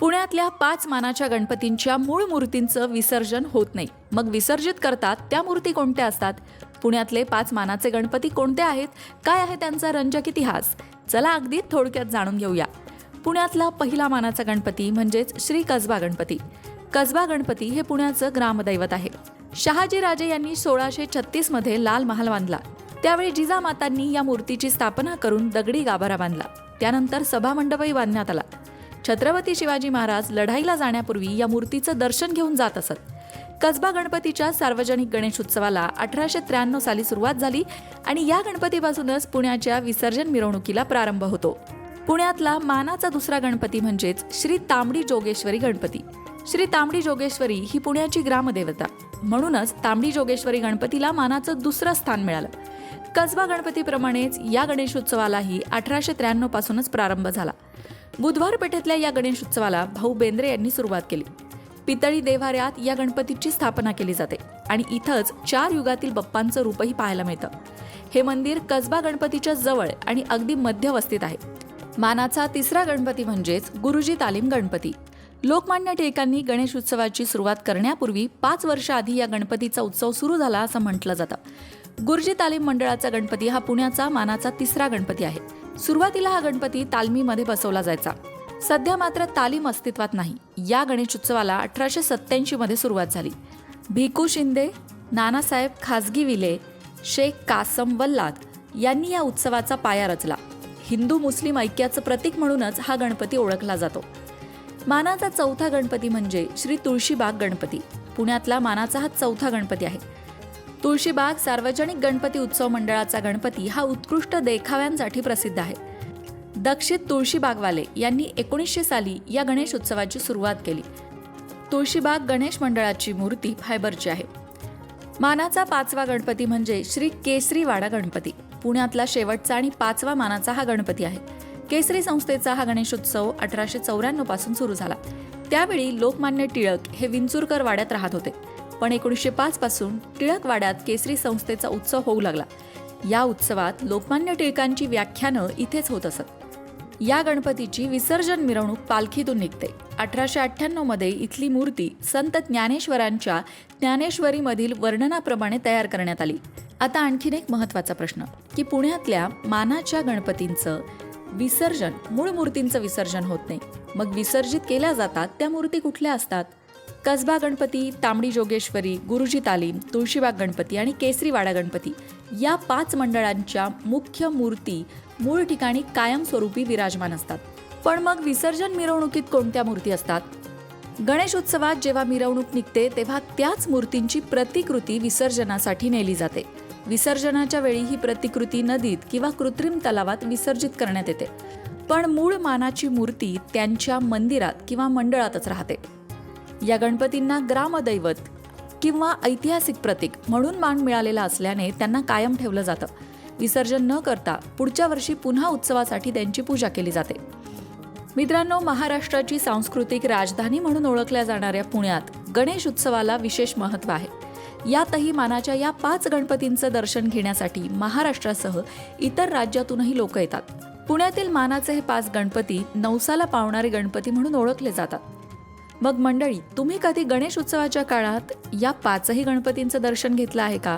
पुण्यातल्या पाच मानाच्या गणपतींच्या मूळ मूर्तींचं विसर्जन होत नाही. मग विसर्जित करतात त्या मूर्ती कोणत्या असतात? पुण्यातले पाच मानाचे गणपती कोणते आहेत? काय आहे त्यांचा रंजक इतिहास? चला अगदी थोडक्यात जाणून घेऊया. पुण्यातला पहिला मानाचा गणपती म्हणजेच श्री कसबा गणपती. कसबा गणपती हे पुण्याचं ग्रामदैवत आहे. शहाजी राजे यांनी सोळाशे छत्तीसमध्ये लाल महाल बांधला. त्यावेळी जिजामातांनी या मूर्तीची स्थापना करून दगडी गाभारा बांधला. त्यानंतर सभामंडपही बांधण्यात आला. छत्रपती शिवाजी महाराज लढाईला जाण्यापूर्वी या मूर्तीचं दर्शन घेऊन जात असत. कसबा गणपतीच्या सार्वजनिक गणेश उत्सवाला अठराशे त्र्याण्णव साली सुरुवात झाली आणि या गणपतीपासूनच पुण्याच्या विसर्जन मिरवणुकीला प्रारंभ होतो. पुण्यातला मानाचा दुसरा गणपती म्हणजेच श्री तांबडी जोगेश्वरी गणपती. श्री तांबडी जोगेश्वरी ही पुण्याची ग्रामदेवता. म्हणूनच तांबडी जोगेश्वरी गणपतीला मानाचं दुसरं स्थान मिळालं. कसबा गणपतीप्रमाणेच या गणेशोत्सवालाही अठराशे त्र्याण्णव पासूनच प्रारंभ झाला. बुधवार पेठेतल्या या गणेशोत्सवाला भाऊ बेंद्रे यांनी सुरुवात केली. पितळी देव्हाऱ्यात या गणपतीची स्थापना केली जाते आणि इथंच चार युगातील बप्पांचं रूपही पाहायला मिळतं. हे मंदिर कसबा गणपतीच्या जवळ आणि अगदी मध्यवस्थित आहे. मानाचा तिसरा गणपती म्हणजेच गुरुजी तालीम गणपती. लोकमान्य टिळकांनी गणेश उत्सवाची सुरुवात करण्यापूर्वी पाच वर्ष आधी या गणपतीचा उत्सव सुरू झाला असं म्हटलं जातं. गुरुजी तालीम मंडळाचा गणपती हा पुण्याचा मानाचा तिसरा गणपती आहे. सुरुवातीला हा गणपती तालमीमध्ये बसवला जायचा. सध्या मात्र तालीम अस्तित्वात नाही. या गणेश उत्सवाला अठराशे सत्त्याऐंशीमध्ये सुरुवात झाली. भिकू शिंदे नानासाहेब खाजगी विले शेख कासम वल्लाद यांनी या उत्सवाचा पाया रचला. हिंदू मुस्लिम ऐक्याचं प्रतीक म्हणूनच हा गणपती ओळखला जातो. मानाचा चौथा गणपती म्हणजे श्री तुळशीबाग गणपती. पुण्यातला मानाचा हा चौथा गणपती आहे. तुळशीबाग सार्वजनिक गणपती उत्सव मंडळाचा गणपती हा उत्कृष्ट देखाव्यांसाठी प्रसिद्ध आहे. दक्षित तुळशीबागवाले यांनी एकोणीसशे साली या गणेश उत्सवाची सुरुवात केली. तुळशीबाग गणेश मंडळाची मूर्ती फायबरची आहे. मानाचा पाचवा गणपती म्हणजे श्री केसरीवाडा गणपती. पुण्यातला शेवटचा आणि पाचवा मानाचा हा गणपती आहे. केसरी संस्थेचा हा गणेशोत्सव अठराशे चौऱ्याण्णवपासून सुरू झाला. त्यावेळी लोकमान्य टिळक हे विंचुरकर वाड्यात राहत होते. पण एकोणीसशे पाच पासून केसरी संस्थेचा उत्सव होऊ लागला. या उत्सवात लोकमान्य टिळकांची व्याख्यानं इथेच होत असत. या गणपतीची विसर्जन मिरवणूक पालखीतून निघते. अठराशे अठ्ठ्याण्णवमध्ये इथली मूर्ती संत ज्ञानेश्वरांच्या ज्ञानेश्वरीमधील वर्णनाप्रमाणे तयार करण्यात आली. आता आणखीन एक महत्त्वाचा प्रश्न की पुण्यातल्या मानाच्या गणपतींचं विसर्जन मूळ मूर्तींचं विसर्जन होत नाही. मग विसर्जित केल्या जातात त्या मूर्ती कुठल्या असतात? कसबा गणपती तांबडी जोगेश्वरी गुरुजी तालीम तुळशीबाग गणपती आणि केसरीवाडा गणपती या पाच मंडळांच्या मुख्य मूर्ती मूळ ठिकाणी कायमस्वरूपी विराजमान असतात. पण मग विसर्जन मिरवणुकीत कोणत्या मूर्ती असतात? गणेश उत्सवात जेव्हा मिरवणूक निघते तेव्हा त्याच मूर्तींची प्रतिकृती विसर्जनासाठी नेली जाते. विसर्जनाच्या वेळी ही प्रतिकृती नदीत किंवा कृत्रिम तलावात विसर्जित करण्यात येते. पण मूळ मानाची मूर्ती त्यांच्या मंदिरात किंवा मंडळातच राहते. या गणपतींना ग्रामदैवत किंवा ऐतिहासिक प्रतीक म्हणून मान मिळालेला असल्याने त्यांना कायम ठेवलं जातं. विसर्जन न करता पुढच्या वर्षी पुन्हा उत्सवासाठी त्यांची पूजा केली जाते. मित्रांनो महाराष्ट्राची सांस्कृतिक राजधानी म्हणून ओळखल्या जाणाऱ्या पुण्यात गणेश उत्सवाला विशेष महत्त्व आहे. यातही मानाच्या या पाच गणपतींचं दर्शन घेण्यासाठी महाराष्ट्रासह इतर राज्यातूनही लोक येतात. पुण्यातील मानाचे हे पाच गणपती नवसाला पावणारे गणपती म्हणून ओळखले जातात. मग मंडळी तुम्ही कधी गणेश उत्सवाच्या काळात या पाचही गणपतींचं दर्शन घेतलं आहे का?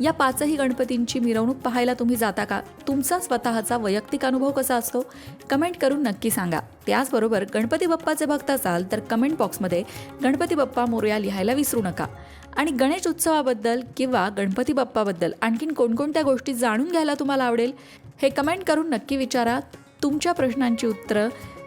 या पाचही गणपतींची मिरवणूक पाहायला तुम्ही जाता का? तुमचा स्वतःचा वैयक्तिक अनुभव कसा असतो? कमेंट करून नक्की सांगा. त्याचबरोबर गणपती बाप्पाचे भक्त असाल तर कमेंट बॉक्समध्ये गणपती बाप्पा मोरया लिहायला विसरू नका. आणि गणेश उत्सवाबद्दल किंवा गणपती बाप्पाबद्दल आणखीन कोणकोणत्या गोष्टी जाणून घ्यायला तुम्हाला आवडेल हे कमेंट करून नक्की विचारा. तुमच्या प्रश्नांची उत्तरं